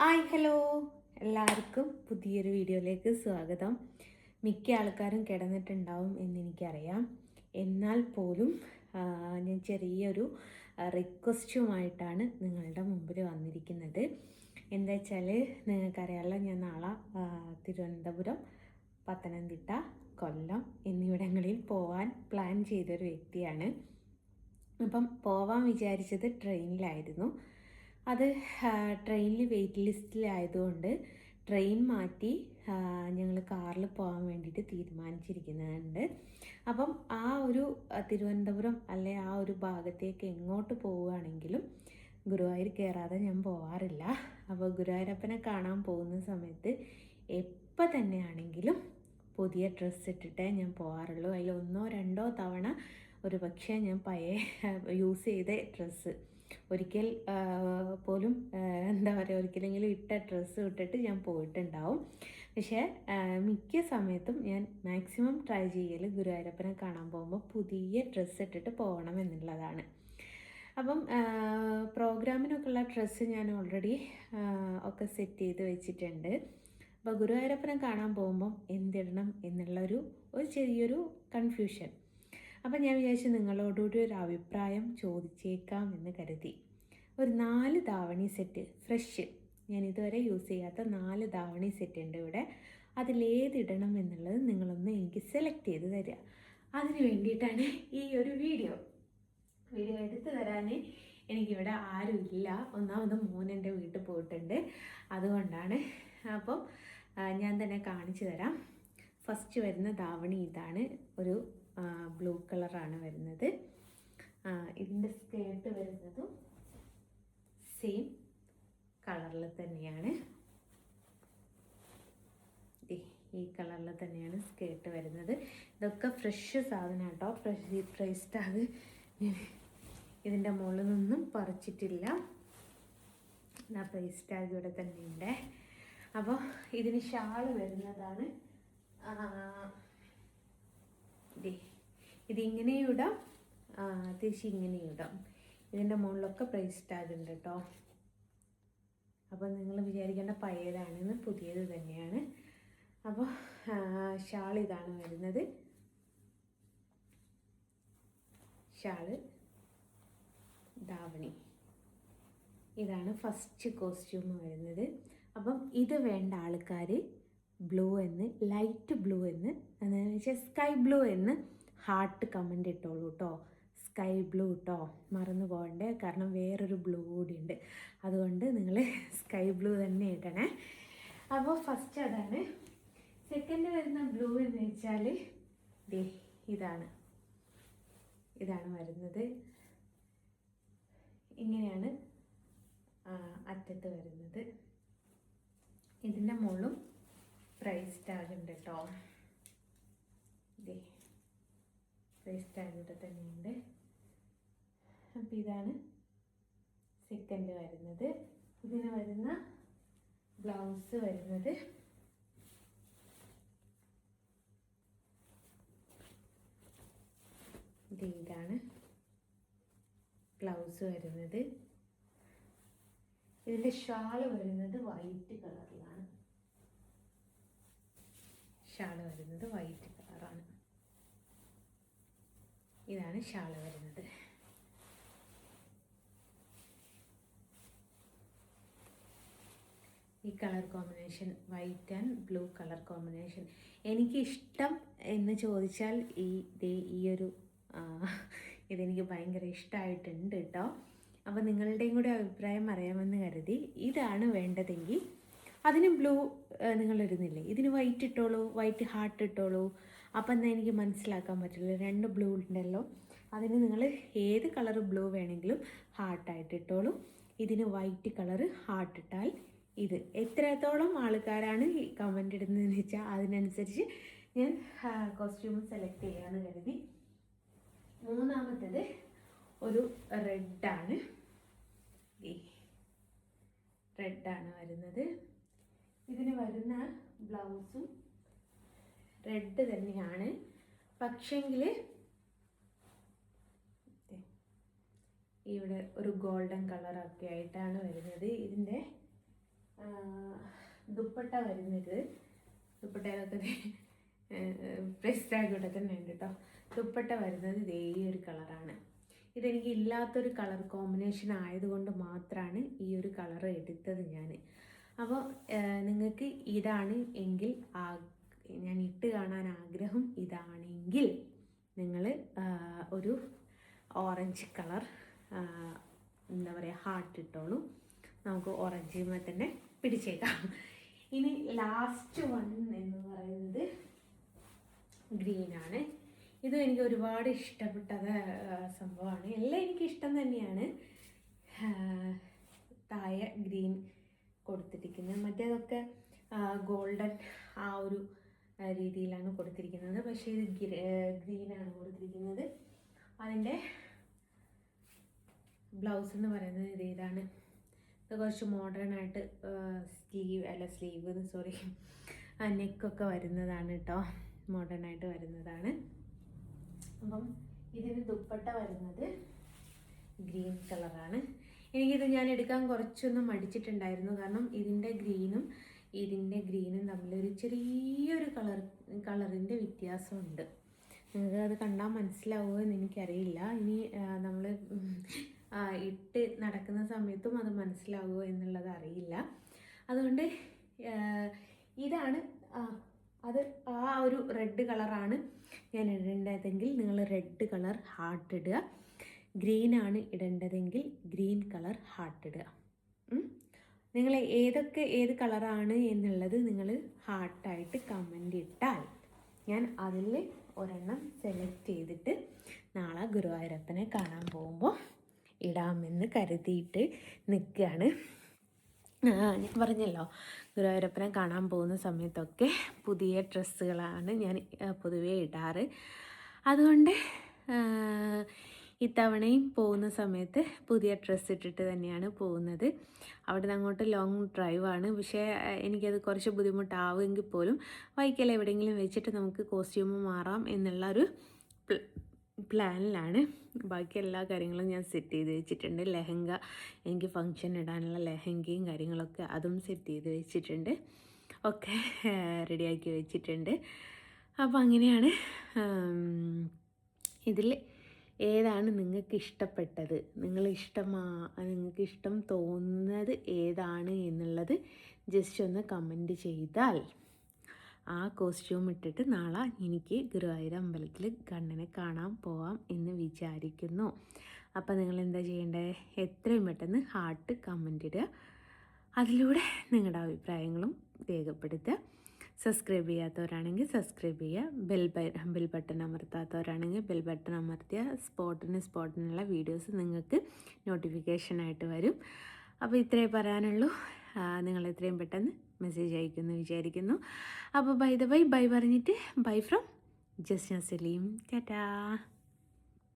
Hi hello. എല്ലാവർക്കും പുതിയൊരു വീഡിയോയിലേക്ക് സ്വാഗതം. മിക്ക ആൾക്കാരും കിടന്നിട്ടുണ്ടാവും എന്നെനിക്കറിയാം. എന്നാൽ പോലും ഞാൻ ചെറിയൊരു റിക്വസ്റ്റുമായിട്ടാണ് നിങ്ങളുടെ മുമ്പിൽ വന്നിരിക്കുന്നത്. എന്താ വെച്ചാൽ നിങ്ങൾക്കറിയാമല്ലോ ഞാൻ നാളെ തിരുവനന്തപുരം പത്തനംതിട്ട കൊല്ലം എന്നിവിടങ്ങളിൽ പോവാൻ പ്ലാൻ ചെയ്തൊരു വ്യക്തിയാണ്. അപ്പം പോവാൻ വിചാരിച്ചത് ട്രെയിനിലായിരുന്നു അത് ട്രെയിനിൽ വെയിറ്റ് ലിസ്റ്റിലായതുകൊണ്ട് ട്രെയിൻ മാറ്റി ഞങ്ങൾ കാറിൽ പോകാൻ വേണ്ടിയിട്ട് തീരുമാനിച്ചിരിക്കുന്നുണ്ട് അപ്പം ആ ഒരു തിരുവനന്തപുരം അല്ലെ ആ ഒരു ഭാഗത്തേക്ക് എങ്ങോട്ട് പോവുകയാണെങ്കിലും ഗുരുവായൂർ കയറാതെ ഞാൻ പോവാറില്ല. അപ്പോൾ ഗുരുവായൂരപ്പനെ കാണാൻ പോകുന്ന സമയത്ത് എപ്പോൾ തന്നെയാണെങ്കിലും പുതിയ ഡ്രസ്സ് ഇട്ടിട്ടേ ഞാൻ പോകാറുള്ളൂ അതിൽ ഒന്നോ രണ്ടോ തവണ ഒരു പക്ഷേ ഞാൻ പഴയ യൂസ് ചെയ്ത ഡ്രസ്സ്. ഒരിക്കൽ പോലും എന്താ പറയുക ഒരിക്കലെങ്കിലും ഇട്ട ഡ്രസ്സ് ഇട്ടിട്ട് ഞാൻ പോയിട്ടുണ്ടാവും. പക്ഷേ മിക്ക സമയത്തും ഞാൻ മാക്സിമം ട്രൈ ചെയ്യൽ ഗുരുവായൂരപ്പനെ കാണാൻ പോകുമ്പോൾ പുതിയ ഡ്രസ്സ് ഇട്ടിട്ട് പോകണം എന്നുള്ളതാണ്. അപ്പം പ്രോഗ്രാമിനൊക്കെ ഉള്ള ഡ്രസ്സ് ഞാൻ ഓൾറെഡി ഒക്കെ സെറ്റ് ചെയ്ത് വെച്ചിട്ടുണ്ട്. അപ്പോൾ ഗുരുവായൂരപ്പനെ കാണാൻ പോകുമ്പം എന്തിടണം എന്നുള്ളൊരു ഒരു ചെറിയൊരു കൺഫ്യൂഷൻ അപ്പം ഞാൻ വിചാരിച്ചു നിങ്ങളോടുകൂടി ഒരു അഭിപ്രായം ചോദിച്ചേക്കാം എന്ന് കരുതി. ഒരു നാല് ധാവണി സെറ്റ് ഫ്രഷ് ഞാൻ ഇതുവരെ യൂസ് ചെയ്യാത്ത നാല് ധാവണി സെറ്റ് ഉണ്ട് ഇവിടെ. അതിലേതിടണം എന്നുള്ളത് നിങ്ങളൊന്ന് എനിക്ക് സെലക്ട് ചെയ്ത് തരിക. അതിന് വേണ്ടിയിട്ടാണ് ഈ ഒരു വീഡിയോ വീഡിയോ എടുത്തു തരാൻ എനിക്കിവിടെ ആരും ഇല്ല ഒന്നാമത് മോൻ എന്റെ വീട്ടിൽ പോയിട്ടുണ്ട്. അതുകൊണ്ടാണ് അപ്പം ഞാൻ തന്നെ കാണിച്ചു തരാം. ഫസ്റ്റ് വരുന്ന ധാവണി ഇതാണ് ഒരു ബ്ലൂ കളറാണ് വരുന്നത്. ഇതിന്റെ സ്കേർട്ട് വരുന്നതും സെയിം കളറിൽ തന്നെയാണ്. ഈ കളറിൽ തന്നെയാണ് സ്കേർട്ട് വരുന്നത്. ഇതൊക്കെ ഫ്രഷ് സാധനം കേട്ടോ. ഫ്രഷ് പ്രൈസ് ടാഗ് ഇതിന്റെ മുകളിൽ നിന്നും പറിച്ചിട്ടില്ല. ആ ടാഗ് ഇവിടെ തന്നെയുണ്ട്. അപ്പോൾ ഇതിന് ഷാൾ വരുന്നതാണ്. ദേ, ഇതിങ്ങനെയും ഇടാം. തിരിച്ച് ഇങ്ങനെയും ഇടാം. ഇതിന്റെ മുകളിലൊക്കെ പ്രൈസ് ടാഗ് ഉണ്ട് കേട്ടോ അപ്പോൾ നിങ്ങൾ വിചാരിക്കേണ്ട പഴയതാണെന്ന് പുതിയത് തന്നെയാണ്. അപ്പോൾ ഷാൾ ഇതാണ് വരുന്നത്. ഷാൾ ധാവണി. ഇതാണ് ഫസ്റ്റ് കോസ്റ്റ്യൂം വരുന്നത്. അപ്പം ഇത് വേണ്ട ആൾക്കാർ ബ്ലൂ എന്ന് ലൈറ്റ് ബ്ലൂ എന്ന് എന്താണെന്ന് വെച്ചാൽ സ്കൈ ബ്ലൂ എന്ന് ഹാർട്ട് കമന്റ് ഇട്ടോളൂ കേട്ടോ സ്കൈ ബ്ലൂ കേട്ടോ മറന്നു പോകണ്ടേ. കാരണം വേറൊരു ബ്ലൂ കൂടി ഉണ്ട് അതുകൊണ്ട് നിങ്ങൾ സ്കൈ ബ്ലൂ തന്നെ ഇടണേ. അപ്പോൾ ഫസ്റ്റ് അതാണ്. സെക്കൻഡ് വരുന്ന ബ്ലൂ എന്ന് വെച്ചാൽ ദേ ഇതാണ്. ഇതാണ് വരുന്നത്. ഇങ്ങനെയാണ് അറ്റത്ത് വരുന്നത്. ഇതിന്റെ മുകളിലും പ്രൈസ് ടാഗ് ഉണ്ട് കേട്ടോ പ്രൈസ് ടാഗ് ഇവിടെ തന്നെയുണ്ട്. അപ്പോൾ ഇതാണ് സെക്കൻഡ് വരുന്നത്. ഇതിന് വരുന്ന ബ്ലൗസ് വരുന്നത്. ഇത് ഇതാണ് ബ്ലൗസ് വരുന്നത്. ഇതിന്റെ ഷാൾ വരുന്നത് വൈറ്റ് കളറിലാണ് ഷാൾ വരുന്നത് വൈറ്റ് കളറാണ്. ഇതാണ് ഷാൾ വരുന്നത്. ഈ colour combination white and blue colour combination. എനിക്ക് ഇഷ്ടം എന്ന് ചോദിച്ചാൽ ഈ ഈ ഒരു ഇതെനിക്ക് ഭയങ്കര ഇഷ്ടമായിട്ടുണ്ട് കേട്ടോ അപ്പോൾ നിങ്ങളുടെയും കൂടെ അഭിപ്രായം അറിയാമെന്ന് കരുതി ഇതാണ് വേണ്ടതെങ്കിൽ അതിന് ബ്ലൂ നിങ്ങൾ ഇടുന്നില്ലേ? ഇതിന് വൈറ്റ് ഇട്ടോളൂ വൈറ്റ് ഹാർട്ട് ഇട്ടോളൂ. അപ്പം എന്നാൽ എനിക്ക് മനസ്സിലാക്കാൻ പറ്റില്ല. രണ്ട് ബ്ലൂ ഉണ്ടല്ലോ. അതിന് നിങ്ങൾ ഏത് കളർ ബ്ലൂ വേണമെങ്കിലും ഹാർട്ടായിട്ട് ഇട്ടോളൂ. ഇതിന് വൈറ്റ് കളർ ഹാർട്ട് ഇട്ടാൽ ഇത്. എത്രത്തോളം ആൾക്കാരാണ് കമന്റ് ഇടുന്നതെന്ന് വെച്ചാൽ അതിനനുസരിച്ച് ഞാൻ കോസ്റ്റ്യൂം സെലക്ട് ചെയ്യാമെന്ന് കരുതി. മൂന്നാമത്തേത് ഒരു റെഡാണ് റെഡാണ് വരുന്നത്. ഇതിന് വരുന്ന ബ്ലൗസും റെഡ് തന്നെയാണ്. പക്ഷെങ്കിൽ ഇവിടെ ഒരു ഗോൾഡൻ കളറൊക്കെ ആയിട്ടാണ് വരുന്നത്. ഇതിന്റെ ദുപ്പട്ട വരുന്നത്. ദുപ്പട്ടയിലൊക്കെ പ്രൈസ് ടാഗ് തന്നെ ഉണ്ട് കേട്ടോ ദുപ്പട്ട വരുന്നത് ഇതേ ഒരു കളറാണ് ഇതെനിക്ക് ഇല്ലാത്തൊരു കളർ കോമ്പിനേഷൻ ആയതുകൊണ്ട് മാത്രമാണ് ഈ ഒരു കളർ എടുത്തത് ഞാൻ അപ്പോൾ നിങ്ങൾക്ക് ഇതാണ് എങ്കിൽ ഞാൻ ഇട്ട് കാണാൻ ആഗ്രഹം ഇതാണെങ്കിൽ നിങ്ങൾ ഒരു ഓറഞ്ച് കളർ എന്താ പറയുക ഹാർട്ട് ഇട്ടോളൂ. നമുക്ക് ഓറഞ്ചുമേ തന്നെ പിടിച്ചേക്കാം. ഇനി ലാസ്റ്റ് വൺ എന്ന് പറയുന്നത് ഗ്രീനാണ് ഇതും എനിക്ക് ഒരുപാട് ഇഷ്ടപ്പെട്ടത് സംഭവമാണ്. എല്ലാം എനിക്ക് ഇഷ്ടം തന്നെയാണ്. തായ ഗ്രീൻ കൊടുത്തിരിക്കുന്നത്. മറ്റേതൊക്കെ ഗോൾഡൻ ആ ഒരു രീതിയിലാണ് കൊടുത്തിരിക്കുന്നത്. പക്ഷേ ഇത് ഗ്രീനാണ് കൊടുത്തിരിക്കുന്നത്. അതിന്റെ ബ്ലൗസ് എന്ന് പറയുന്നത് ഇത് ഇതാണ്. ഇത് കുറച്ച് മോഡേൺ ആയിട്ട് സ്ലീവ് അല്ല സ്ലീവ് സോറി നെക്കൊക്കെ വരുന്നതാണ് കേട്ടോ മോഡേൺ ആയിട്ട് വരുന്നതാണ്. അപ്പം ഇതിന് ദുപ്പട്ട വരുന്നത് ഗ്രീൻ കളറാണ് എനിക്കിത് ഞാൻ എടുക്കാൻ കുറച്ചൊന്നും മടിച്ചിട്ടുണ്ടായിരുന്നു. കാരണം ഇതിന്റെ ഗ്രീനും ഇതിന്റെ ഗ്രീനും തമ്മിലൊരു ചെറിയൊരു കളർ കളറിന്റെ വ്യത്യാസമുണ്ട്. നിങ്ങൾക്ക് അത് കണ്ടാൽ മനസ്സിലാവുമോ എന്ന് എനിക്കറിയില്ല. ഇനി നമ്മൾ ഇട്ട് നടക്കുന്ന സമയത്തും അത് മനസ്സിലാവുമോ എന്നുള്ളത് അറിയില്ല. അതുകൊണ്ട് ഇതാണ് അത് ആ ഒരു റെഡ് കളറാണ് ഞാൻ ഇടേണ്ടതെങ്കിൽ നിങ്ങൾ റെഡ് കളർ ഹാർട്ട് ഇടുക. ഗ്രീനാണ് ഇടേണ്ടതെങ്കിൽ ഗ്രീൻ കളർ ഹാർട്ട് ഇടുക. നിങ്ങൾ ഏതൊക്കെ ഏത് കളറാണ് എന്നുള്ളത് നിങ്ങൾ ഹാർട്ടായിട്ട് കമന്റ് ഇട്ടാൽ ഞാൻ അതിൽ ഒരെണ്ണം സെലക്ട് ചെയ്തിട്ട് നാളെ ഗുരുവായൂരപ്പനെ കാണാൻ പോകുമ്പോൾ ഇടാമെന്ന് കരുതിയിട്ട് നിൽക്കുകയാണ് ഞാൻ പറഞ്ഞല്ലോ ഗുരുവായൂരപ്പനെ കാണാൻ പോകുന്ന സമയത്തൊക്കെ പുതിയ ഡ്രസ്സുകളാണ് ഞാൻ പൊതുവേ ഇടാറ്. അതുകൊണ്ട് ഇത്തവണയും പോകുന്ന സമയത്ത് പുതിയ ഡ്രസ്സ് ഇട്ടിട്ട് തന്നെയാണ് പോകുന്നത്. അവിടെ അങ്ങോട്ട് ലോങ് ഡ്രൈവാണ് പക്ഷേ എനിക്കത് കുറച്ച് ബുദ്ധിമുട്ടാവുമെങ്കിൽ പോലും വൈക്കൽ എവിടെയെങ്കിലും വെച്ചിട്ട് നമുക്ക് കോസ്റ്റ്യൂം മാറാം എന്നുള്ള ഒരു പ്ല- പ്ലാനിലാണ് ബാക്കി എല്ലാ കാര്യങ്ങളും ഞാൻ സെറ്റ് ചെയ്ത് വെച്ചിട്ടുണ്ട്. ലെഹങ്ക എനിക്ക് ഫങ്ഷൻ ഇടാനുള്ള ലെഹങ്കയും കാര്യങ്ങളൊക്കെ അതും സെറ്റ് ചെയ്ത് വെച്ചിട്ടുണ്ട്. ഒക്കെ റെഡിയാക്കി വെച്ചിട്ടുണ്ട്. അപ്പോൾ അങ്ങനെയാണ് ഇതിൽ ഏതാണ് നിങ്ങൾക്ക് ഇഷ്ടപ്പെട്ടത് നിങ്ങൾ ഇഷ്ടമാ നിങ്ങൾക്ക് ഇഷ്ടം തോന്നുന്നത് ഏതാണ് എന്നുള്ളത് ജസ്റ്റ് ഒന്ന് കമന്റ് ചെയ്താൽ ആ കോസ്റ്റ്യൂം ഇട്ടിട്ട് നാളെ എനിക്ക് ഗുരുവായൂർ അമ്പലത്തിൽ കണ്ണനെ കാണാൻ പോവാം എന്ന് വിചാരിക്കുന്നു. അപ്പോൾ നിങ്ങൾ എന്താ ചെയ്യേണ്ടത് എത്രയും പെട്ടെന്ന് ഹാർട്ട് കമന്റ് ഇടുക. അതിലൂടെ നിങ്ങളുടെ അഭിപ്രായങ്ങളും രേഖപ്പെടുത്തുക. സബ്സ്ക്രൈബ് ചെയ്യാത്തവരാണെങ്കിൽ സബ്സ്ക്രൈബ് ചെയ്യുക. ബെൽ ബെൽ ബട്ടൺ അമർത്താത്തവരാണെങ്കിൽ ബെൽ ബട്ടൺ അമർത്തിയ സ്പോട്ടിന് സ്പോട്ടിനുള്ള വീഡിയോസ് നിങ്ങൾക്ക് നോട്ടിഫിക്കേഷനായിട്ട് വരും. അപ്പോൾ ഇത്രയേ പറയാനുള്ളൂ. നിങ്ങൾ എത്രയും പെട്ടെന്ന് മെസ്സേജ് അയക്കുമെന്ന് വിചാരിക്കുന്നു. അപ്പോൾ ബൈ ദ ബൈ ബൈ പറഞ്ഞിട്ട് ബൈ ഫ്രം ജസ്ന സലീം. ടാറ്റാ.